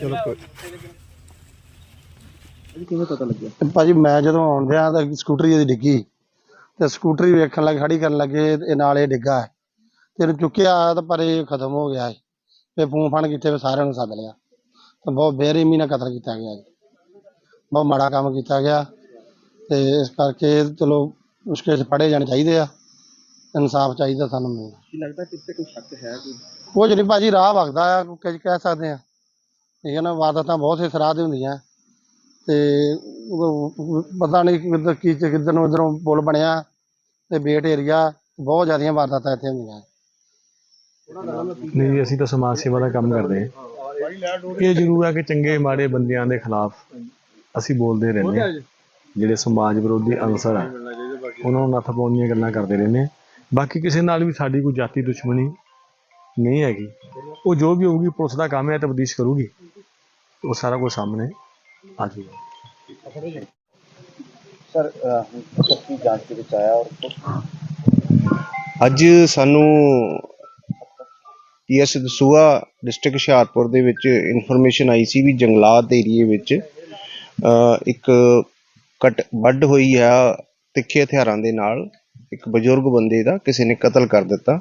ਚਲੋ ਕੋਈ ਕਿਵੇਂ ਪਤਾ ਲੱਗਿਆ? ਤੇ ਭਾਜੀ ਮੈਂ ਜਦੋਂ ਆਉਣ ਡਿਆ ਤਾਂ ਸਕੂਟਰੀ ਇਹਦੀ ਡਿੱਗੀ। ਤੇ ਸਕੂਟਰੀ ਵੇਖਣ ਲੱਗ ਖੜੀ ਕਰਨ ਲੱਗੇ ਇਹ ਨਾਲ ਇਹ ਡਿੱਗਾ ਹੈ। ਤੇ ਇਹਨੂੰ ਚੁੱਕਿਆ ਤਾਂ ਪਰ ਇਹ ਖਤਮ ਹੋ ਗਿਆ ਹੈ। ਤੇ ਫੋਨ ਫਾਨ ਕੀਤੇ ਵੀ ਸਾਰਿਆਂ ਨੂੰ ਸੱਦ ਲਿਆ। ਤੇ ਬਹੁਤ ਬੇਰਹਿਮੀ ਨਾਲ ਕਤਲ ਕੀਤਾ ਗਿਆ ਜੀ। ਬਹੁਤ ਮਾੜਾ ਕੰਮ ਕੀਤਾ ਗਿਆ। ਤੇ ਇਸ ਕਰਕੇ ਚਲੋ ਮੁਸ਼ਕਿਲ 'ਚ ਫੜੇ ਜਾਣੇ ਚਾਹੀਦੇ ਆ। ਇਨਸਾਫ ਚਾਹੀਦਾ ਸਾਨੂੰ ਮਿਲਣਾ ਕੀ ਲੱਗਦਾ ਕਿ ਇੱਥੇ ਕੋਈ ਸ਼ੱਕ ਹੈ ਕੋਈ? ਕੁਝ ਨਹੀਂ ਭਾਜੀ ਰਾਹ ਵਗਦਾ ਆ ਕੁਝ ਕਹਿ ਸਕਦੇ ਆ। ਠੀਕ ਹੈ ਨਾ ਵਾਰਦਾਤਾਂ ਬਹੁਤ ਸੇ ਰਾਹ ਦੇ ਹੁੰਦੀਆਂ। ਤੇ ਉਦੋਂ ਪਤਾ ਨਹੀਂ ਕਿੱਧਰ ਕੀ ਕਿੱਧਰ ਨੂੰ ਇਧਰੋਂ ਪੁਲ ਬਣਿਆ ਤੇ ਬੇਟ ਏਰੀਆ ਬਹੁਤ ਜ਼ਿਆਦੀਆਂ ਵਾਰਦਾਤਾਂ ਇੱਥੇ ਹੁੰਦੀਆਂ। ਨਹੀਂ ਅਸੀਂ ਤਾਂ ਸਮਾਜ ਸੇਵਾ ਦਾ ਕੰਮ ਕਰਦੇ ਹਾਂ। ਇਹ ਜ਼ਰੂਰ ਹੈ ਕਿ ਚੰਗੇ ਮਾੜੇ ਬੰਦਿਆਂ ਦੇ ਖਿਲਾਫ ਅਸੀਂ ਬੋਲਦੇ ਰਹਿੰਦੇ ਹਾਂ। ਜਿਹੜੇ ਸਮਾਜ ਵਿਰੋਧੀ ਅਨਸਰ ਆ ਉਹਨਾਂ ਨੂੰ ਨੱਥ ਪਾਉਣ ਦੀਆਂ ਗੱਲਾਂ ਕਰਦੇ ਰਹਿੰਦੇ ਹਾਂ। ਬਾਕੀ ਕਿਸੇ ਨਾਲ ਵੀ ਸਾਡੀ ਕੋਈ ਜਾਤੀ ਦੁਸ਼ਮਣੀ ਨਹੀਂ ਹੈਗੀ। ਉਹ ਜੋ ਵੀ ਹੋਊਗੀ ਪੁਲਿਸ ਦਾ ਕੰਮ ਹੈ ਤਬਦੀਸ਼ ਕਰੂਗੀ। ਉਹ ਸਾਰਾ ਕੁਝ ਸਾਹਮਣੇ ਆ ਜਾਊਗਾ। ਸਰ ਕੀ ਜਾਂਚ ਦੇ ਵਿੱਚ ਆਇਆ ਔਰ ਅੱਜ ਸਾਨੂੰ ਪੀਐਸ ਦਸੂਆ ਡਿਸਟ੍ਰਿਕਟ ਹੁਸ਼ਿਆਰਪੁਰ ਦੇ ਵਿੱਚ ਇਨਫੋਰਮੇਸ਼ਨ ਆਈ ਸੀ ਵੀ ਜੰਗਲਾਤ ਏਰੀਏ ਵਿੱਚ ਇੱਕ ਕਟ ਵੱਢ ਹੋਈ ਆ ਤਿੱਖੇ ਹਥਿਆਰਾਂ ਦੇ ਨਾਲ। ਇੱਕ ਬਜ਼ੁਰਗ ਬੰਦੇ ਦਾ ਕਿਸੇ ਨੇ ਕਤਲ ਕਰ ਦਿੱਤਾ।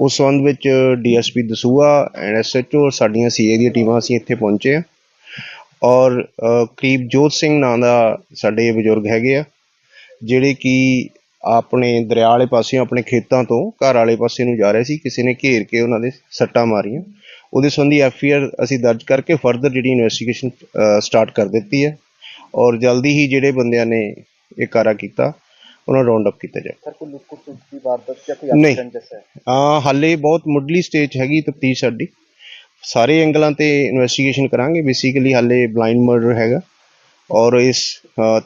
ਉਸ ਸੰਬੰਧ ਵਿੱਚ ਡੀਐਸਪੀ ਦਸੂਆ ਐਂਡ ਐਸਐਚਓ ਸਾਡੀਆਂ ਸੀਏ ਦੀਆਂ ਟੀਮਾਂ ਅਸੀਂ ਇੱਥੇ ਪਹੁੰਚੇ ਆ ਔਰ ਕਰੀਬ ਜੋਤ ਸਿੰਘ ਨਾਂ ਦਾ ਸਾਡੇ ਬਜ਼ੁਰਗ ਹੈਗੇ ਆ, ਜਿਹੜੇ ਕਿ ਆਪਣੇ ਦਰਿਆ ਵਾਲੇ ਪਾਸਿਓਂ, ਆਪਣੇ ਖੇਤਾਂ ਤੋਂ ਘਰ ਵਾਲੇ ਪਾਸੇ ਨੂੰ ਜਾ ਰਹੇ ਸੀ। ਕਿਸੇ ਨੇ ਘੇਰ ਕੇ ਉਹਨਾਂ ਦੇ ਸੱਟਾਂ ਮਾਰੀਆਂ। ਉਹਦੇ ਸੰਬੰਧੀ ਐਫਆਈਆਰ ਅਸੀਂ ਦਰਜ ਕਰਕੇ ਫਰਦਰ ਜਿਹੜੀ ਇਨਵੈਸਟੀਗੇਸ਼ਨ ਸਟਾਰਟ ਕਰ ਦਿੱਤੀ ਹੈ। ਔਰ ਜਲਦੀ ਹੀ ਜਿਹੜੇ ਬੰਦਿਆਂ ਨੇ ਇਹ ਕਾਰਾ ਕੀਤਾ ਉਹਨਾਂ ਨੂੰ ਰਾਉਂਡ ਅਪ ਕੀਤਾ ਜਾਏ ਸਰ ਕੋਈ ਲੁੱਟ ਖੋਹ ਦੀ ਵਾਰਦਾਤ ਜਾਂ ਕੋਈ ਨਹੀਂ। ਰੰਜਸ ਹੈ ਆ ਹਾਲੇ ਬਹੁਤ ਮੁੱਢਲੀ ਸਟੇਜ ਹੈਗੀ ਤਫਤੀਸ਼ ਸਾਡੀ। ਸਾਰੇ ਐਂਗਲਾਂ ਤੇ ਇਨਵੈਸਟੀਗੇਸ਼ਨ ਕਰਾਂਗੇ। ਬੇਸਿਕਲੀ ਹਾਲੇ ਬਲਾਈਂਡ ਮਰਡਰ ਹੈਗਾ। ਔਰ ਇਸ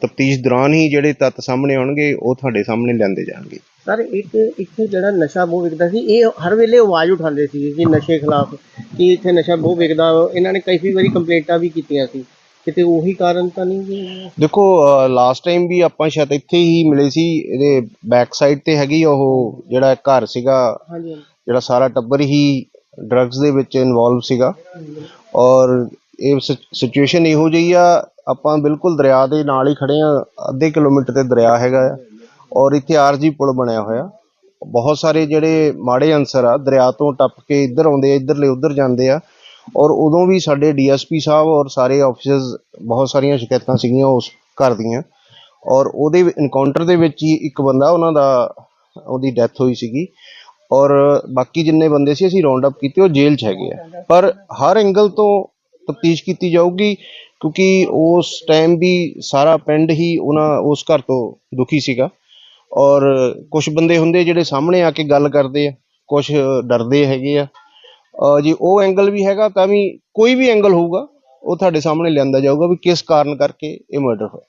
ਤਫਤੀਸ਼ ਦੌਰਾਨ ਹੀ ਜਿਹੜੇ ਤੱਤ ਸਾਹਮਣੇ ਆਉਣਗੇ ਉਹ ਤੁਹਾਡੇ ਸਾਹਮਣੇ ਲਿਆਂਦੇ ਜਾਣਗੇ। ਸਰ ਇੱਕ ਇੱਥੇ ਜਿਹੜਾ ਨਸ਼ਾ ਬਹੁਤ ਵਿਕਦਾ ਸੀ ਇਹ ਹਰ ਵੇਲੇ ਆਵਾਜ਼ ਉਠਾਉਂਦੇ ਸੀ ਕਿ ਨਸ਼ੇ ਖਿਲਾਫ ਕਿ ਇੱਥੇ ਨਸ਼ਾ ਬਹੁਤ ਵਿਕਦਾ। ਇਹਨਾਂ ਨੇ ਕਈ ਵਾਰੀ ਕੰਪਲੇਂਟਾਂ ਵੀ ਕੀਤੀਆਂ ਸੀ। ਕਿਤੇ ਉਹੀ ਕਾਰਨ ਤਾਂ ਨਹੀਂ ਜੀ ਦੇਖੋ ਲਾਸਟ ਟਾਈਮ ਵੀ ਆਪਾਂ ਸ਼ਾਇਦ ਇੱਥੇ ਹੀ ਮਿਲੇ ਸੀ ਇਹਦੇ ਬੈਕ ਸਾਈਡ ਤੇ ਹੈਗੀ ਉਹ ਜਿਹੜਾ ਘਰ ਸੀਗਾ। ਹਾਂਜੀ ਜਿਹੜਾ ਸਾਰਾ ਟੱਬਰ ਹੀ ਡਰੱਗਸ ਦੇ ਵਿੱਚ ਇਨਵੋਲਵ ਸੀਗਾ। ਔਰ ਇਹ ਸਿਚੁਏਸ਼ਨ ਇਹੋ ਜਿਹੀ ਆ ਆਪਾਂ ਬਿਲਕੁਲ ਦਰਿਆ ਦੇ ਨਾਲ ਹੀ ਖੜੇ ਆ ਅੱਧੇ ਕਿਲੋਮੀਟਰ ਤੇ ਦਰਿਆ ਹੈਗਾ ਆ। ਔਰ ਇੱਥੇ ਆਰਜੀ ਪੁਲ ਬਣਿਆ ਹੋਇਆ। ਬਹੁਤ ਸਾਰੇ ਜਿਹੜੇ ਮਾੜੇ ਅਨਸਰ ਆ ਦਰਿਆ ਤੋਂ ਟੱਪ ਕੇ ਇੱਧਰ ਆਉਂਦੇ ਆ ਇੱਧਰਲੇ ਉੱਧਰ ਜਾਂਦੇ ਆ। ਔਰ ਉਦੋਂ ਵੀ ਸਾਡੇ ਡੀਐਸਪੀ ਸਾਹਿਬ ਔਰ ਸਾਰੇ ਆਫੀਸਰਸ ਬਹੁਤ ਸਾਰੀਆਂ ਸ਼ਿਕਾਇਤਾਂ ਸੀਗੀਆਂ ਉਸ ਘਰ ਦੀਆਂ। ਔਰ ਉਹਦੇ ਇਨਕਾਊਂਟਰ ਦੇ ਵਿੱਚ ਹੀ ਇੱਕ ਬੰਦਾ ਉਹਨਾਂ ਦਾ, ਉਹਦੀ ਡੈਥ ਹੋਈ ਸੀਗੀ। ਔਰ ਬਾਕੀ ਜਿੰਨੇ ਬੰਦੇ ਸੀ, ਅਸੀਂ ਰਾਉਂਡ ਅਪ ਕੀਤੇ, ਉਹ ਜੇਲ੍ਹ 'ਚ ਹੈਗੇ ਆ। ਪਰ ਹਰ ਐਂਗਲ ਤੋਂ ਤਫਤੀਸ਼ ਕੀਤੀ ਜਾਊਗੀ, ਕਿਉਂਕਿ ਉਸ ਟਾਈਮ ਵੀ ਸਾਰਾ ਪਿੰਡ ਹੀ ਉਹਨਾਂ, ਉਸ ਘਰ ਤੋਂ ਦੁਖੀ ਸੀਗਾ। ਔਰ ਕੁਝ ਬੰਦੇ ਹੁੰਦੇ ਜਿਹੜੇ ਸਾਹਮਣੇ ਆ ਕੇ ਗੱਲ ਕਰਦੇ ਆ ਕੁਝ ਡਰਦੇ ਹੈਗੇ ਆ। ਜੇ ਉਹ ਐਂਗਲ ਵੀ ਹੈਗਾ ਤਾਂ ਵੀ ਕੋਈ ਵੀ ਐਂਗਲ ਹੋਊਗਾ, ਉਹ ਤੁਹਾਡੇ ਸਾਹਮਣੇ ਲਿਆਂਦਾ ਜਾਊਗਾ ਵੀ ਕਿਸ ਕਾਰਨ ਕਰਕੇ ਇਹ ਮਰਡਰ ਹੋਇਆ।